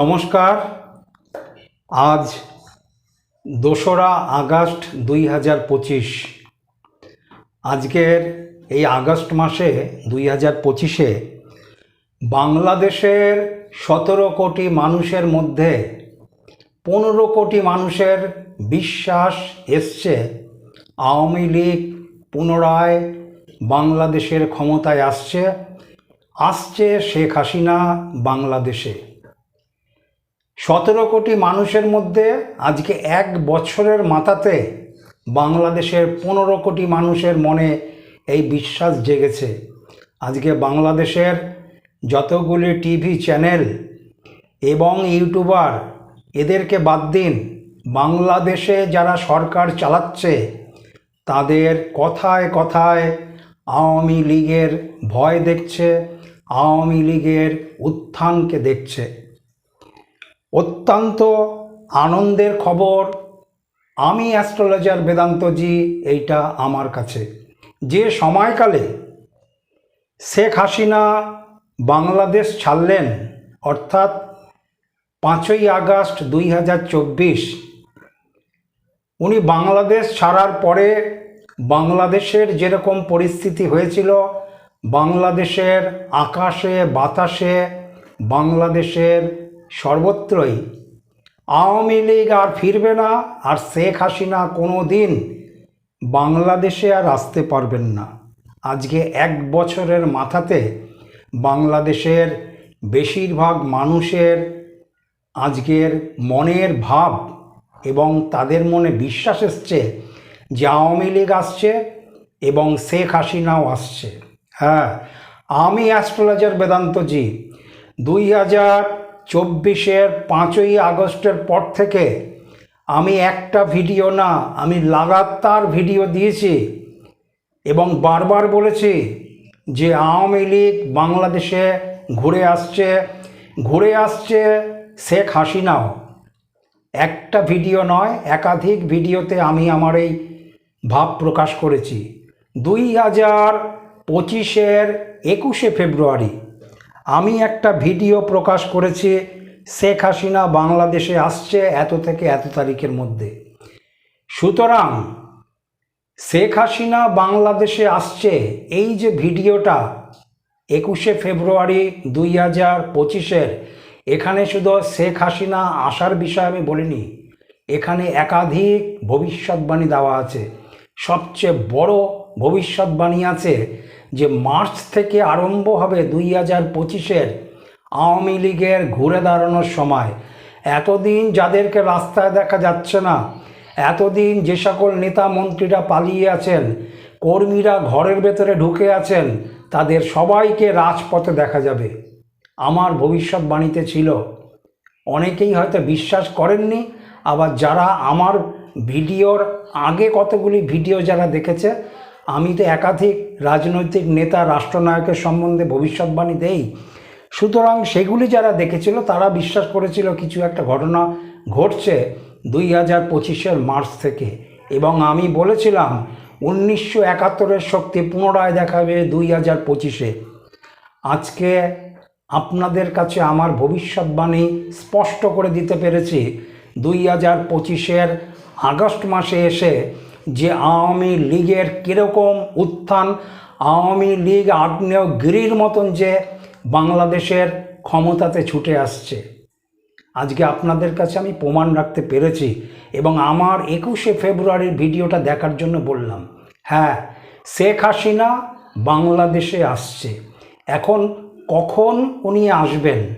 নমস্কার। আজ দোসরা আগস্ট দুই হাজার পঁচিশ। আজকের এই আগস্ট মাসে দুই হাজার পঁচিশে বাংলাদেশের সতেরো কোটি মানুষের মধ্যে পনেরো কোটি মানুষের বিশ্বাস এসছে আওয়ামী লীগ পুনরায় বাংলাদেশের ক্ষমতায় আসছে। আসছে শেখ হাসিনা বাংলাদেশে। সতেরো কোটি মানুষের মধ্যে আজকে এক বছরের মাথাতে বাংলাদেশের পনেরো কোটি মানুষের মনে এই বিশ্বাস জেগেছে। আজকে বাংলাদেশের যতগুলি টিভি চ্যানেল এবং ইউটিউবার এদেরকে বাদ দিন, বাংলাদেশে যারা সরকার চালাচ্ছে, তাদের কথায় কথায় আওয়ামী লীগের ভয় দেখছে, আওয়ামী লীগের উত্থানকে দেখছে। অত্যন্ত আনন্দের খবর। আমি অ্যাস্ট্রোলজার বেদান্তজি, এইটা আমার কাছে। যে সময়কালে শেখ হাসিনা বাংলাদেশ ছাড়লেন, অর্থাৎ পাঁচই আগস্ট দুই হাজার চব্বিশ, উনি বাংলাদেশ ছাড়ার পরে বাংলাদেশের যেরকম পরিস্থিতি হয়েছিল, বাংলাদেশের আকাশে, বাতাসে, বাংলাদেশের সর্বত্রই। আওয়ামী লীগ আর ফিরবে না, আর শেখ হাসিনা কোনো দিন বাংলাদেশে আর আসতে পারবেন না। আজকে এক বছরের মাথাতে বাংলাদেশের বেশিরভাগ মানুষের আজকের মনের ভাব এবং তাদের মনে বিশ্বাস এসছে যে আওয়ামী লীগ আসছে এবং শেখ হাসিনাও আসছে। হ্যাঁ আমি অ্যাস্ট্রোলজার বেদান্তজি। দুই হাজার চব্বিশের পাঁচই আগস্টের পর থেকে আমি একটা ভিডিও না, আমি লাগাতার ভিডিও দিয়েছি এবং বারবার বলেছি যে আওয়ামী লীগ বাংলাদেশে ঘুরে আসছে ঘুরে আসছে শেখ হাসিনাও। একটা ভিডিও নয়, একাধিক ভিডিওতে আমি আমার এই ভাব প্রকাশ করেছি। দুই হাজার পঁচিশের একুশে ফেব্রুয়ারি আমি একটা ভিডিও প্রকাশ করেছি, শেখ হাসিনা বাংলাদেশে আসছে এত থেকে এত তারিখের মধ্যে। সুতরাং শেখ হাসিনা বাংলাদেশে আসছে, এই যে ভিডিওটা একুশে ফেব্রুয়ারি দুই হাজার পঁচিশের, এখানে শুধু শেখ হাসিনা আসার বিষয়ে আমি বলিনি, এখানে একাধিক ভবিষ্যৎবাণী দেওয়া আছে। সবচেয়ে বড় ভবিষ্যৎবাণী আছে যে মার্চ থেকে আরম্ভ হবে দুই হাজার পঁচিশের আওয়ামী লীগের ঘুরে দাঁড়ানোর সময়। এতদিন যাদেরকে রাস্তায় দেখা যাচ্ছে না, এতদিন যে সকল নেতা মন্ত্রীরা পালিয়ে আছেন, কর্মীরা ঘরের ভেতরে ঢুকে আছেন, তাদের সবাইকে রাজপথে দেখা যাবে। আমার ভবিষ্যৎবাণীতে ছিল, অনেকেই হয়তো বিশ্বাস করেননি, আবার যারা আমার ভিডিওর আগে কতগুলি ভিডিও যারা দেখেছে আমি তো একাধিক রাজনৈতিক নেতা, রাষ্ট্রনায়কের সম্বন্ধে ভবিষ্যৎবাণী দেই। সুতরাং সেগুলি যারা দেখেছিল, তারা বিশ্বাস করেছিল কিছু একটা ঘটনা ঘটছে দুই হাজার পঁচিশের মার্চ থেকে। এবং আমি বলেছিলাম, উনিশশো একাত্তরের শক্তি পুনরায় দেখাবে দুই হাজার পঁচিশে। আজকে আপনাদের কাছে আমার ভবিষ্যৎবাণী স্পষ্ট করে দিতে পেরেছি, দুই হাজার পঁচিশের আগস্ট মাসে এসে যে আওয়ামী লীগের কীরকম উত্থান, আওয়ামী লীগ আগ্নেয়গিরির মতন যে বাংলাদেশের ক্ষমতাতে ছুটে আসছে। আজকে আপনাদের কাছে আমি প্রমাণ রাখতে পেরেছি এবং আমার একুশে ফেব্রুয়ারির ভিডিওটা দেখার জন্য বললাম। হ্যাঁ শেখ হাসিনা বাংলাদেশে আসছে। এখন কখন উনি আসবেন?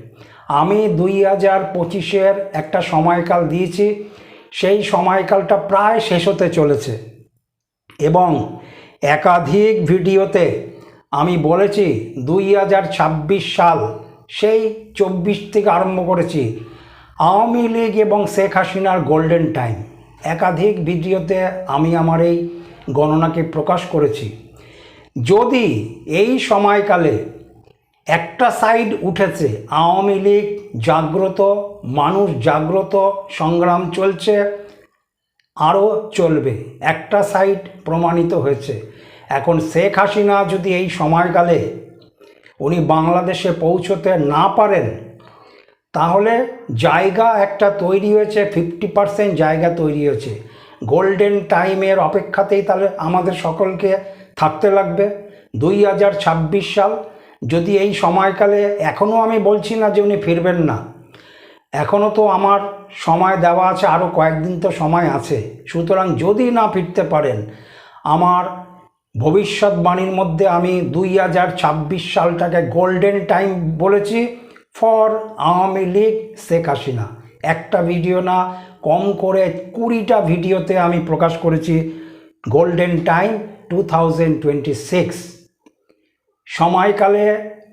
আমি দুই হাজার পঁচিশের একটা সময়কাল দিয়েছি। সেই সময়কালটা প্রায় শেষ হতে চলেছে। এবং একাধিক ভিডিওতে আমি বলেছি দুই হাজার ছাব্বিশ সাল, সেই চব্বিশ থেকে আরম্ভ করেছি আওয়ামী লীগ এবং শেখ হাসিনার গোল্ডেন টাইম। একাধিক ভিডিওতে আমি আমার এই গণনাকে প্রকাশ করেছি। যদি এই সময়কালে একটা সাইড উঠেছে আওয়ামী লীগ জাগ্রত, মানুষ জাগ্রত, সংগ্রাম চলছে, আরও চলবে। একটা সাইড প্রমাণিত হয়েছে। এখন শেখ হাসিনা যদি এই সময়কালে উনি বাংলাদেশে পৌঁছতে না পারেন, তাহলে জায়গা একটা তৈরি হয়েছে ফিফটি পার্সেন্ট জায়গা তৈরি হয়েছে। গোল্ডেন টাইমের অপেক্ষাতেই তাহলে আমাদের সকলকে থাকতে লাগবে। দুই হাজার ছাব্বিশ সাল যদি এই সময়কালে এখনও আমি বলছি না যে উনি ফিরবেন না এখনও তো আমার সময় দেওয়া আছে আরও কয়েকদিন তো সময় আছে। সুতরাং যদি না ফিরতে পারেন, আমার ভবিষ্যৎবাণীর মধ্যে আমি দুই হাজার ছাব্বিশ সালটাকে গোল্ডেন টাইম বলেছি ফর আওয়ামী লীগ শেখ হাসিনা। একটা ভিডিও না, কম করে কুড়িটা ভিডিওতে আমি প্রকাশ করেছি golden time two thousand twenty six. সময়কালে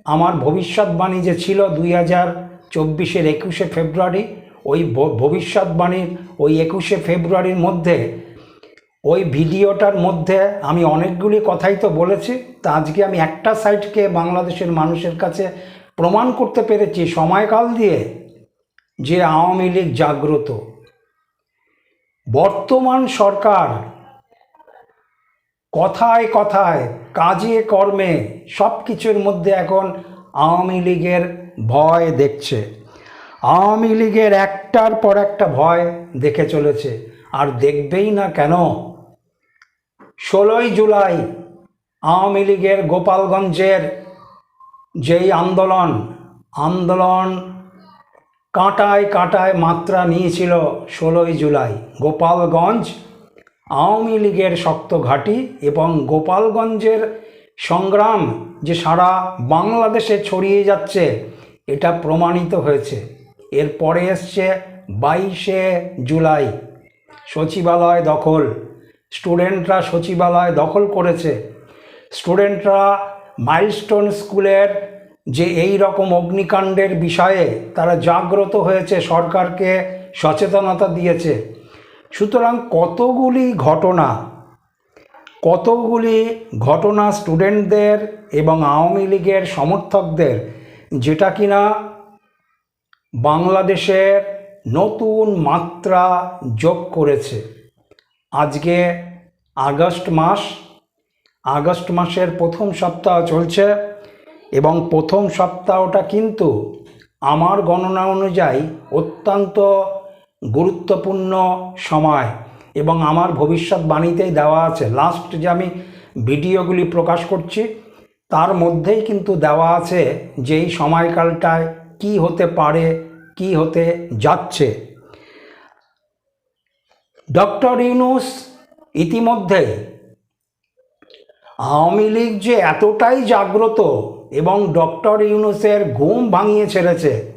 আমার ভবিষ্যৎবাণী যে ছিল দুই হাজার চব্বিশের একুশে ফেব্রুয়ারি, ওই ভবিষ্যৎবাণীর ওই একুশে ফেব্রুয়ারির মধ্যে, ওই ভিডিওটার মধ্যে আমি অনেকগুলি কথাই তো বলেছি, তা আজকে আমি একটা সাইটকে বাংলাদেশের মানুষের কাছে প্রমাণ করতে পেরেছি, সময়কাল দিয়ে যে আওয়ামী লীগ জাগ্রত। বর্তমান সরকার কথায় কথায়, কাজে কর্মে সব কিছুর মধ্যে এখন আওয়ামী লীগের ভয় দেখছে। আওয়ামী লীগের একটার পর একটা ভয় দেখে চলেছে। আর দেখবেই না কেন? ষোলোই জুলাই আওয়ামী লীগের গোপালগঞ্জের যেই আন্দোলন আন্দোলন কাঁটায় কাঁটায় মাত্রা নিয়েছিল ষোলোই জুলাই। গোপালগঞ্জ আওয়ামী লীগের শক্ত ঘাঁটি এবং গোপালগঞ্জের সংগ্রাম যে সারা বাংলাদেশে ছড়িয়ে যাচ্ছে, এটা প্রমাণিত হয়েছে। এরপরে এসছে বাইশে জুলাই। সচিবালয় দখল। স্টুডেন্টরা সচিবালয় দখল করেছে। স্টুডেন্টরা মাইলস্টোন স্কুলের যে এই রকম অগ্নিকাণ্ডের বিষয়ে তারা জাগ্রত হয়েছে, সরকারকে সচেতনতা দিয়েছে। সুতরাং কতগুলি ঘটনা কতগুলি ঘটনা স্টুডেন্টদের এবং আওয়ামী লীগের সমর্থকদের, যেটা কিনা বাংলাদেশের নতুন মাত্রা যোগ করেছে। আজকে আগস্ট মাস, আগস্ট মাসের প্রথম সপ্তাহ চলছে এবং প্রথম সপ্তাহটা কিন্তু আমার গণনা অনুযায়ী অত্যন্ত গুরুত্বপূর্ণ সময় এবং আমার ভবিষ্যৎবাণীতেই দেওয়া আছে। লাস্ট যে আমি ভিডিওগুলি প্রকাশ করছি, তার মধ্যেই কিন্তু দেওয়া আছে যে এই সময়কালটায় কি হতে পারে, কি হতে যাচ্ছে। ডক্টর ইউনুস ইতিমধ্যে আওয়ামী লীগ যে এতটাই জাগ্রত এবং ডক্টর ইউনুসের ঘুম ভাঙিয়ে ছেড়েছে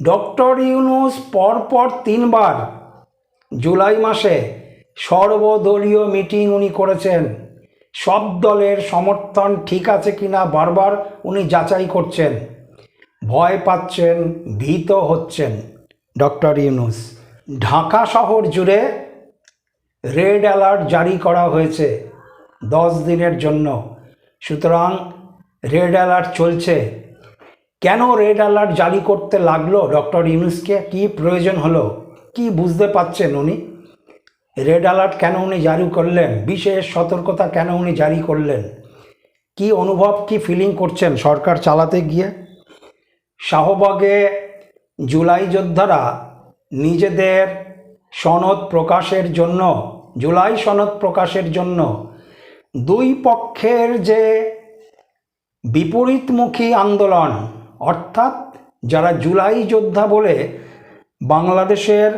ডক্টর ইউনুস পরপর তিনবার জুলাই মাসে সর্বদলীয় মিটিং উনি করেছেন। সব দলের সমর্থন ঠিক আছে কিনা বারবার উনি যাচাই করছেন। ভয় পাচ্ছেন, ভীত হচ্ছেন ডক্টর ইউনুস। ঢাকা শহর জুড়ে রেড অ্যালার্ট জারি করা হয়েছে দশ দিনের জন্য। সুতরাং রেড অ্যালার্ট চলছে। কেন রেড অ্যালার্ট জারি করতে লাগল ডক্টর ইউনুসকে? কি প্রয়োজন হলো? কি বুঝতে পাচ্ছেন উনি? রেড অ্যালার্ট কেন উনি জারি করলেন? বিশেষ সতর্কতা কেন উনি জারি করলেন? কি অনুভব, কি ফিলিং করছেন সরকার চালাতে গিয়ে? শাহবাগে জুলাই যোদ্ধারা নিজেদের সনদ প্রকাশের জন্য, জুলাই সনদ প্রকাশের জন্য দুই পক্ষের যে বিপরীতমুখী আন্দোলন অর্থাৎ যারা জুলাই যোদ্ধা বলে বাংলাদেশের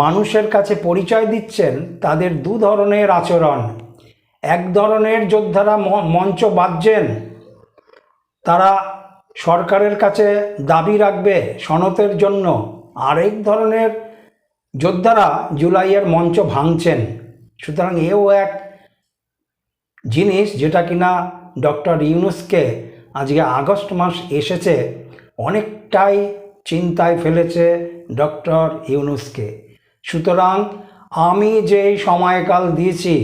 মানুষের কাছে পরিচয় দিচ্ছেন, তাদের দু ধরনের আচরণ। এক ধরনের যোদ্ধারা মঞ্চ বাঁধছেন তারা সরকারের কাছে দাবি রাখবে সনতের জন্য। আরেক ধরনের যোদ্ধারা জুলাইয়ের মঞ্চ ভাঙছেন। সুতরাং এও এক জিনিস যেটা কিনা ডক্টর ইউনুসকে আজকে আগস্ট মাস এসেছে, অনেকটাই চিন্তায় ফেলেছে ডক্টর ইউনুসকে। সুতরাং আমি যে সময়কাল দিয়েছি,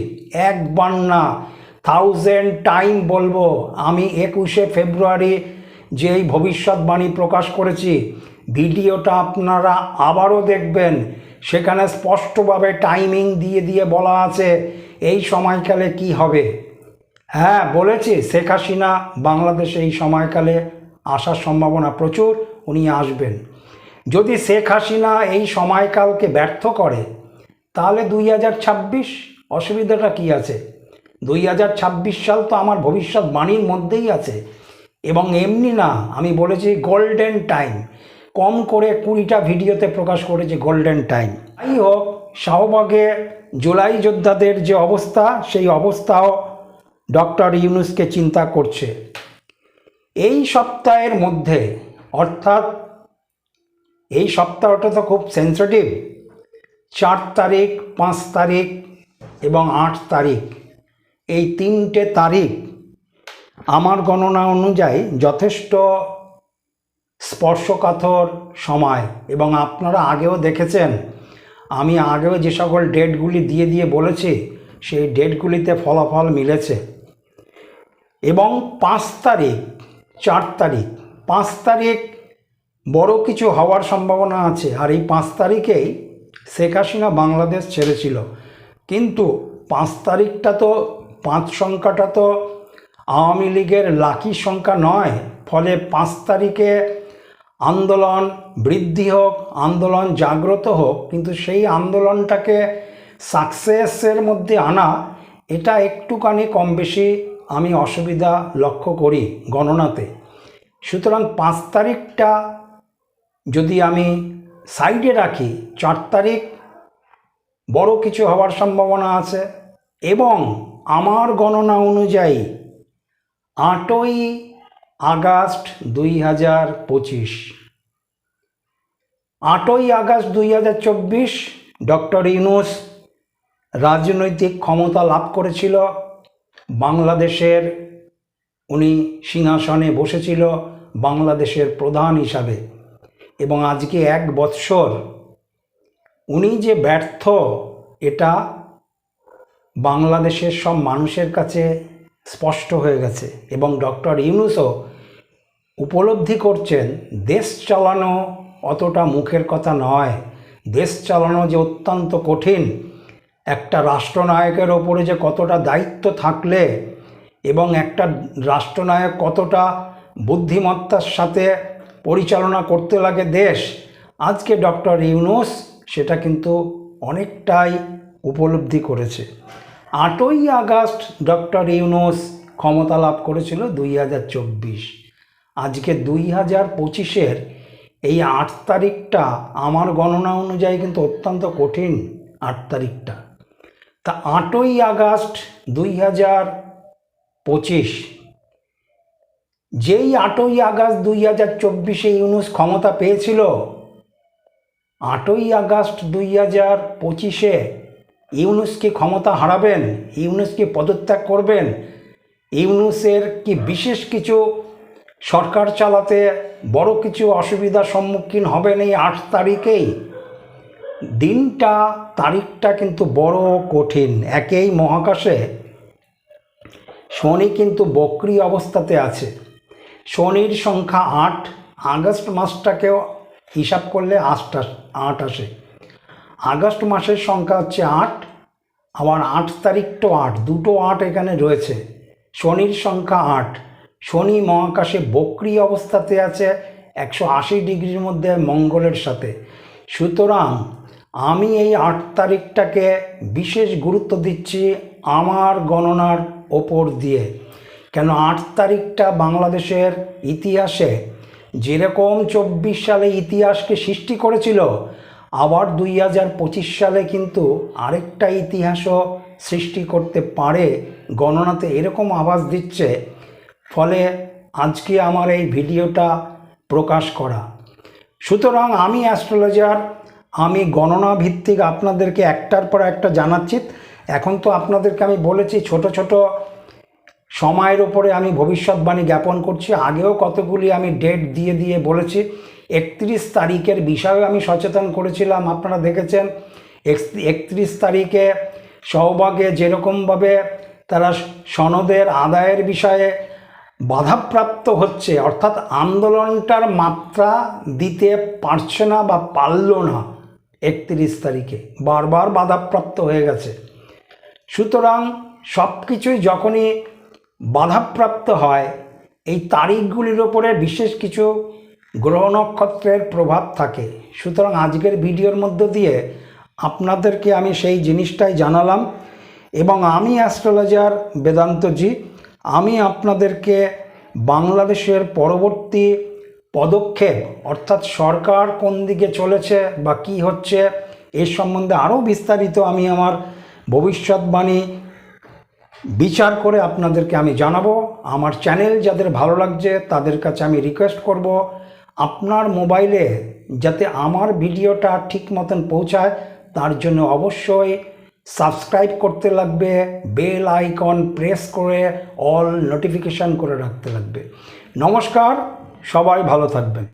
একবার না থাউজেন্ড টাইম বলব, আমি একুশে ফেব্রুয়ারি যেই ভবিষ্যৎবাণী প্রকাশ করেছি, ভিডিওটা আপনারা আবারও দেখবেন, সেখানে স্পষ্টভাবে টাইমিং দিয়ে দিয়ে বলা আছে, এই সময়কালে কি হবে। হ্যাঁ বলেছি, শেখ হাসিনা বাংলাদেশে এই সময়কালে আসার সম্ভাবনা প্রচুর, উনি আসবেন। যদি শেখ হাসিনা এই সময়কালকে ব্যর্থ করে, তাহলে দুই হাজার ছাব্বিশ অসুবিধাটা কী আছে? দুই হাজার ছাব্বিশ সাল তো আমার ভবিষ্যৎ বাণীর মধ্যেই আছে। এবং এমনি না, আমি বলেছি গোল্ডেন টাইম কম করে কুড়িটা ভিডিওতে প্রকাশ করেছি গোল্ডেন টাইম যাই হোক, শাহবাগে জুলাই যোদ্ধাদের যে অবস্থা, সেই অবস্থাও ডক্টর ইউনুসকে চিন্তা করছে। এই সপ্তাহের মধ্যে, অর্থাৎ এই সপ্তাহটা তো খুব সেন্সিটিভ চার তারিখ, পাঁচ তারিখ এবং আট তারিখ। এই তিনটে তারিখ আমার গণনা অনুযায়ী যথেষ্ট স্পর্শকাতর সময়। এবং আপনারা আগেও দেখেছেন, আমি আগেও যে সকল ডেটগুলি দিয়ে দিয়ে বলেছি, সেই ডেটগুলিতে ফলাফল মিলেছে। এবং পাঁচ তারিখ, চার তারিখ। পাঁচ তারিখ বড় কিছু হওয়ার সম্ভাবনা আছে আর এই পাঁচ তারিখেই শেখ হাসিনা বাংলাদেশ ছেড়েছিল। কিন্তু পাঁচ তারিখটা তো পাঁচ সংখ্যাটা তো আওয়ামী লীগের লাকি সংখ্যা নয়। ফলে পাঁচ তারিখে আন্দোলন বৃদ্ধি হোক, আন্দোলন জাগ্রত হোক, কিন্তু সেই আন্দোলনটাকে সাকসেসের মধ্যে আনা, এটা একটুখানি কম বেশি আমি অসুবিধা লক্ষ্য করি গণনাতে। সুতরাং পাঁচ তারিখটা যদি আমি সাইডে রাখি, চার তারিখ বড় কিছু হওয়ার সম্ভাবনা আছে এবং আমার গণনা অনুযায়ী আটই আগস্ট দুই হাজার পঁচিশ। আটই আগস্ট দুই হাজার চব্বিশ ডক্টর ইউনুস রাজনৈতিক ক্ষমতা লাভ করেছিল। বাংলাদেশের, উনি সিংহাসনে বসেছিল বাংলাদেশের প্রধান হিসাবে। এবং আজকে এক বৎসর উনি যে ব্যর্থ, এটা বাংলাদেশের সব মানুষের কাছে স্পষ্ট হয়ে গেছে। এবং ডক্টর ইউনুসও উপলব্ধি করছেন, দেশ চালানো অতটা মুখের কথা নয়। দেশ চালানো যে অত্যন্ত কঠিন একটা রাষ্ট্রনায়কের ওপরে যে কতটা দায়িত্ব থাকলে এবং একটা রাষ্ট্রনায়ক কতটা বুদ্ধিমত্তার সাথে পরিচালনা করতে লাগে দেশ, আজকে ডক্টর ইউনুস সেটা কিন্তু অনেকটাই উপলব্ধি করেছে। আটই আগস্ট ডক্টর ইউনুস ক্ষমতা লাভ করেছিল দুই হাজার চব্বিশ। আজকে দুই হাজার পঁচিশের এই আট তারিখটা আমার গণনা অনুযায়ী কিন্তু অত্যন্ত কঠিন আট তারিখটা। তা আটই আগস্ট দুই হাজার পঁচিশ, যেই আটই আগস্ট দুই হাজার চব্বিশে ইউনুস ক্ষমতা পেয়েছিল, আটই আগস্ট দুই হাজার পঁচিশে ইউনুসকে ক্ষমতা হারাবেন, ইউনুসকে পদত্যাগ করবেন, ইউনুসের কি বিশেষ কিছু সরকার চালাতে বড় কিছু অসুবিধার সম্মুখীন হবেন এই আট তারিখেই? দিনটা, তারিখটা কিন্তু বড় কঠিন। একেই মহাকাশে শনি কিন্তু বক্রি অবস্থাতে আছে। শনির সংখ্যা আট, আগস্ট মাসটাকেও হিসাব করলে আটটা আট আসে। আগস্ট মাসের সংখ্যা হচ্ছে আট, আবার আট তারিখটাও আট, দুটো আট এখানে রয়েছে। শনির সংখ্যা আট, শনি মহাকাশে বক্রি অবস্থাতে আছে, একশো আশি ডিগ্রির মধ্যে মঙ্গলের সাথে। সুতরাং আমি এই আট তারিখটাকে বিশেষ গুরুত্ব দিচ্ছি আমার গণনার ওপর দিয়ে। কেন আট তারিখটা বাংলাদেশের ইতিহাসে যেরকম চব্বিশ সালে ইতিহাসকে সৃষ্টি করেছিল, আবার দুই হাজার পঁচিশ সালে কিন্তু আরেকটা ইতিহাসও সৃষ্টি করতে পারে, গণনাতে এরকম আভাস দিচ্ছে। ফলে আজকে আমার এই ভিডিওটা প্রকাশ করা। সুতরাং আমি অ্যাস্ট্রোলজার আমি গণনা ভিত্তিক আপনাদেরকে একটার পর একটা জানাচ্ছি। এখন তো আপনাদেরকে আমি বলেছি, ছোট ছোট সময়ের ওপরে আমি ভবিষ্যৎবাণী জ্ঞাপন করছি। আগেও কতগুলি আমি ডেট দিয়ে দিয়ে বলেছি। একত্রিশ তারিখের বিষয়ে আমি সচেতন করেছিলাম, আপনারা দেখেছেন। একত্রিশ তারিখে সহভাগে যেরকমভাবে তারা সনদের আদায়ের বিষয়ে বাধাপ্রাপ্ত হচ্ছে, অর্থাৎ আন্দোলনটার মাত্রা দিতে পারছে না বা পারল না। একত্রিশ তারিখে। বারবার বাধাপ্রাপ্ত হয়ে গেছে। সুতরাং সব কিছুই যখনই বাধাপ্রাপ্ত হয়, এই তারিখগুলির ওপরে বিশেষ কিছু গ্রহ নক্ষত্রের প্রভাব থাকে। সুতরাং আজকের ভিডিওর মধ্য দিয়ে আপনাদেরকে আমি সেই জিনিসটাই জানালাম এবং আমি অ্যাস্ট্রোলজার বেদান্তজি, আমি আপনাদেরকে বাংলাদেশের পরবর্তী পদক্ষেপ, অর্থাৎ সরকার কোন দিকে চলেছে বা কি হচ্ছে, এর সম্বন্ধে আরও বিস্তারিত আমি আমার ভবিষ্যৎবাণী বিচার করে আপনাদেরকে আমি জানাব। আমার চ্যানেল যাদের ভালো লাগছে তাদের কাছে আমি রিকোয়েস্ট করব, আপনার মোবাইলে যাতে আমার ভিডিওটা ঠিক মতন পৌঁছায়, তার জন্য অবশ্যই সাবস্ক্রাইব করতে লাগবে, বেল আইকন প্রেস করে, অল নোটিফিকেশান করে রাখতে লাগবে। নমস্কার সবাই ভালো থাকবেন।